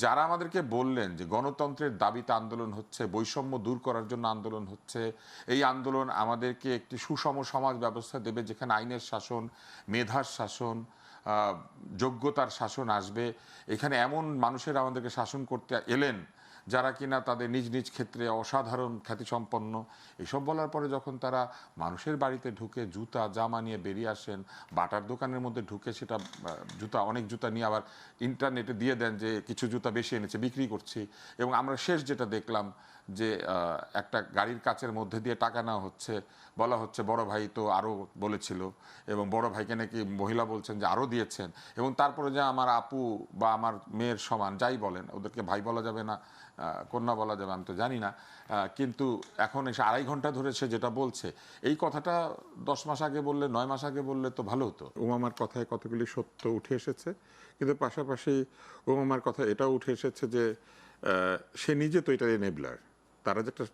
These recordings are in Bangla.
যারা আমাদেরকে বললেন যে গণতন্ত্রের দাবিতে আন্দোলন হচ্ছে, বৈষম্য দূর করার জন্য আন্দোলন হচ্ছে, এই আন্দোলন আমাদেরকে একটি সুষম সমাজ ব্যবস্থা দেবে যেখানে আইনের শাসন, মেধার শাসন যোগ্যতার শাসন আসবে। এখানে এমন মানুষের আমাদেরকে শাসন করতে এলেন যারা কিনা তাদের নিজ নিজ ক্ষেত্রে অসাধারণ খ্যাতিসম্পন্ন। এসব বলার পরে যখন তারা মানুষের বাড়িতে ঢুকে জুতা, জামা নিয়ে বেরিয়ে আসেন, বাটার দোকানের মধ্যে ঢুকে সেটা জুতা, অনেক জুতা নিয়ে আবার ইন্টারনেটে দিয়ে দেন যে কিছু জুতা বেশি এনেছে, বিক্রি করছি। এবং আমরা শেষ যেটা দেখলাম যে একটা গাড়ির কাচের মধ্যে দিয়ে টাকা নেওয়া হচ্ছে। বলা হচ্ছে, বড় ভাই তো আরও বলেছিল। এবং বড় ভাইকে নাকি মহিলা বলছেন যে আরও দিয়েছেন। এবং তারপরে যে আমার আপু বা আমার মেয়ের সমান, যাই বলেন, ওদেরকে ভাই বলা যাবে না। কন্যা বলা যাবে আমি তো জানি না কিন্তু এখন এসে আড়াই ঘণ্টা ধরে সে যেটা বলছে এই কথাটা দশ মাস আগে বললে নয় মাস আগে বললে তো ভালো হতো। ওমামার কথায় কতগুলি সত্য উঠে এসেছে কিন্তু পাশাপাশি ওমামার কথা এটাও উঠে এসেছে যে সে নিজে তো এটার এনেবলার তারা যে একটা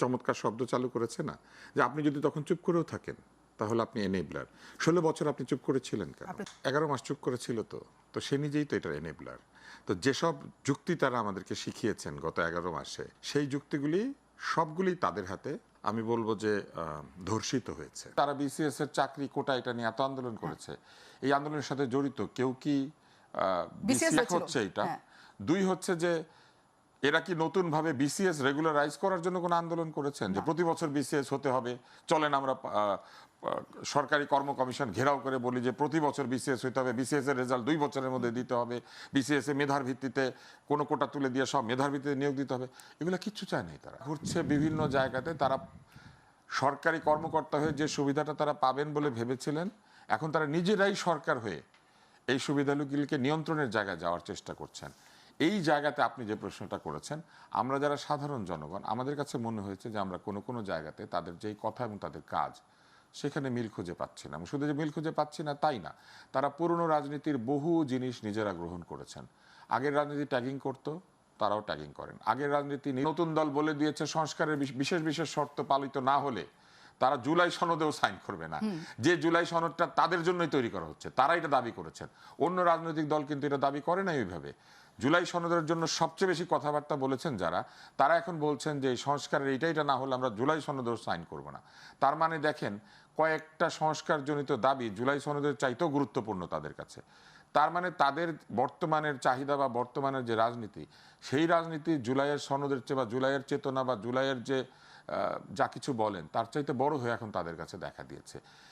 চমৎকার শব্দ চালু করেছে না যে আপনি যদি তখন চুপ করেও থাকেন তাহলে আপনি এনেবলার ষোলো বছর আপনি চুপ করেছিলেন কেন? এগারো মাস চুপ করেছিল তো। তো সে নিজেই তো এটার এনেবলার তো যেসব যুক্তি তারা আমাদেরকে শিখিয়েছেন গত এগারো মাসে সেই যুক্তিগুলি সবগুলি তাদের হাতে আমি বলব যে ধর্ষিত হয়েছে। তারা বিসিএস এর চাকরি কোটা এটা নিয়ে এত আন্দোলন করেছে। এই আন্দোলনের সাথে জড়িত কেউ কি হয়েছিল। হচ্ছে এটা হ্যাঁ। দুই হচ্ছে যে এরা কি নতুন ভাবে বিসিএস রেগুলারাইজ করার জন্য কোনো আন্দোলন করেছেন? যে প্রতি বছর বিসিএস হতে হবে চলেন আমরা সরকারি কর্ম কমিশন ঘেরাও করে বলি যে প্রতি বছর বিসিএস হতে হবে। বিসিএস এর রেজাল্ট দুই বছরের মধ্যে দিতে হবে। বিসিএস এ মেধার ভিত্তিতে কোনো কোটা তুলে দিয়ে সব মেধার ভিত্তিতে নিয়োগ দিতে হবে। এগুলো কিচ্ছু চায় নাই তারা। ঘুরছে বিভিন্ন জায়গাতে। তারা সরকারি কর্মকর্তা হয়ে যে সুবিধাটা তারা পাবেন বলে ভেবেছিলেন, এখন তারা নিজেরাই সরকার হয়ে এই সুবিধাগুলিকে নিয়ন্ত্রণের জায়গায় যাওয়ার চেষ্টা করছেন। এই জায়গাতে আপনি যে প্রশ্নটা করেছেন, আমরা যারা সাধারণ জনগণ, আমাদের কাছে মনে হয়েছে যে আমরা কোনো কোনো জায়গাতে তাদের যেই কথা এবং তাদের কাজ সেখানে মিল খুঁজে পাচ্ছি না। শুধু যে মিল খুঁজে পাচ্ছি না, তাই না। তারা পুরনো রাজনীতির বহু জিনিস নিজেরা গ্রহণ করেছেন। আগের রাজনীতি ট্যাগিং করত, তারাও ট্যাগিং করেন। আগের রাজনীতি নতুন দল বলে দিয়েছে, সংস্কারের বিশেষ বিশেষ শর্ত পালিত না হলে তারা জুলাই সনদেও সাইন করবে না। যে জুলাই সনদটা তাদের জন্যই তৈরি করা হচ্ছে তারা এটা দাবি করেছেন। অন্য রাজনৈতিক দল কিন্তু এটা দাবি করে না ওইভাবে। জুলাই সনদের জন্য সবচেয়ে বেশি কথাবার্তা বলেছেন যারা তারা এখন বলছেন যে সংস্কারের এইটা এটা না হলে আমরা জুলাই সনদেও সাইন করব না। তার মানে দেখেন কয়েকটা সংস্কারজনিত দাবি জুলাই সনদের চাইতেও গুরুত্বপূর্ণ তাদের কাছে। তার মানে তাদের বর্তমানের চাহিদা বা বর্তমানের যে রাজনীতি সেই রাজনীতি জুলাইয়ের সনদের চেয়ে বা জুলাইয়ের চেতনা বা জুলাইয়ের যে যা কিছু বলেন তার চাইতে বড় হয়ে এখন তাদের কাছে দেখা দিয়েছে।